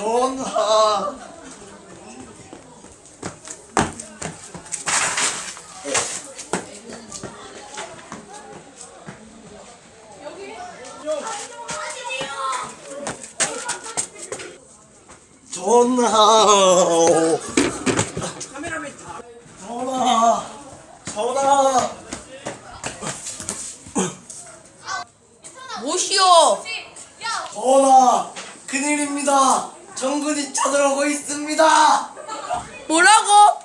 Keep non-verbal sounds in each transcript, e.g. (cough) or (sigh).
전하. 전하. 카메라맨 전하. 전하. 모시오? 전하 큰일입니다. 정군이 쳐들어오고 있습니다. 뭐라고?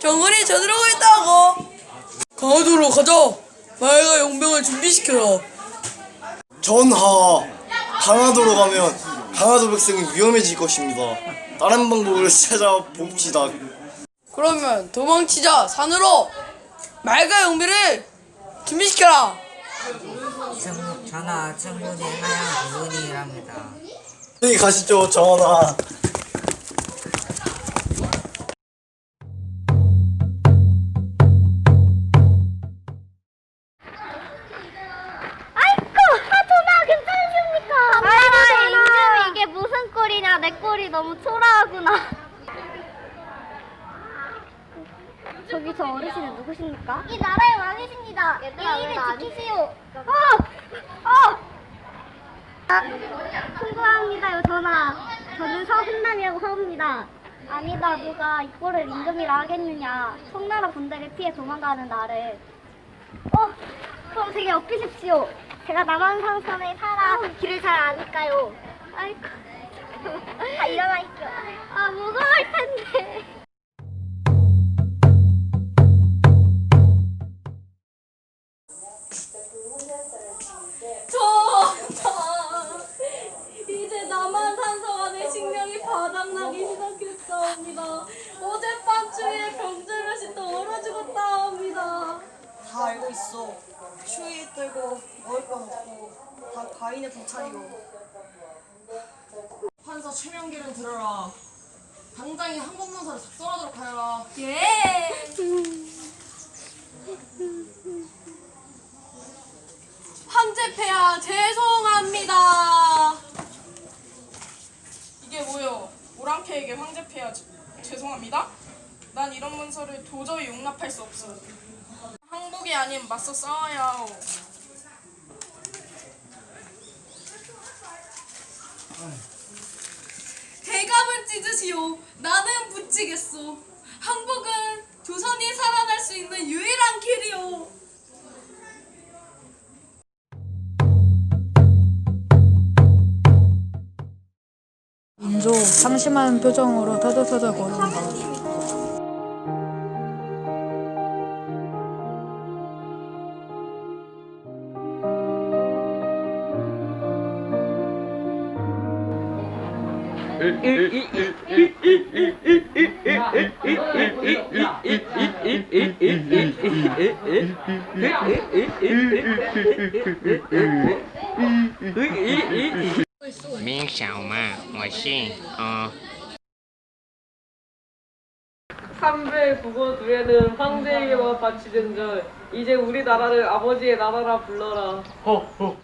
정근이 저들어고 있다고? 강화도로 가자. 마을과 용병을 준비시켜라. 전하, 강화도로 가면 강화도 백성이 위험해질 것입니다. 다른 방법을 찾아봅시다. 그러면 도망치자 산으로. 말과 용비를 준비시켜라. 정, 전하 청군의 하얀 부분이랍니다. 여기 가시죠, 전하. 아이고, 사촌아 괜찮으십니까? 아이고, 인금 이게 무슨 꼴이냐? 내 꼴이 너무 초라하구나. 저기 저 어르신은 누구십니까? 이 나라의 왕이십니다. 예의를 지키시오. 어, 어. 아, 풍부합니다요, 전하. 저는 서훈남이라고 하옵니다. 아니다, 누가 이 꼴을 임금이라 하겠느냐. 청나라 군대를 피해 도망가는 나를. 어, 그럼 되게 엮이십시오. 제가 남한산성에 살아 길을 잘 아니까요. 아이고, 다 일어나 있죠. 아, 무거울 텐데. 시작했사옵니다. 어젯밤중에 병들면서 또 얼어 죽었다옵니다. 다 알고 있어. 추위 떨고 먹을 거 먹고 다 가인의 불찰이오. 판사 최명기를 들어라. 당장에 항공문서를 작성하도록 하여라. 예. 황제폐하 죄송합니다. 이게 뭐요? 오랑캐에게 황제폐하 지- 죄송합니다. 난 이런 문서를 도저히 용납할 수 없어. 항복이 아닌 맞서 하오. 대갑은 찢으시오. 나는 붙이겠소. 항복은 조선이 살아날 수 있는 유일한 길이오. 조 상심한 표정으로 터덜터덜 걸어온다. (laughs) ờ 삼배 국어 두에는 황제에게만 바치던 절 이제 우리나라를 아버지의 나라라 불러라. 허 허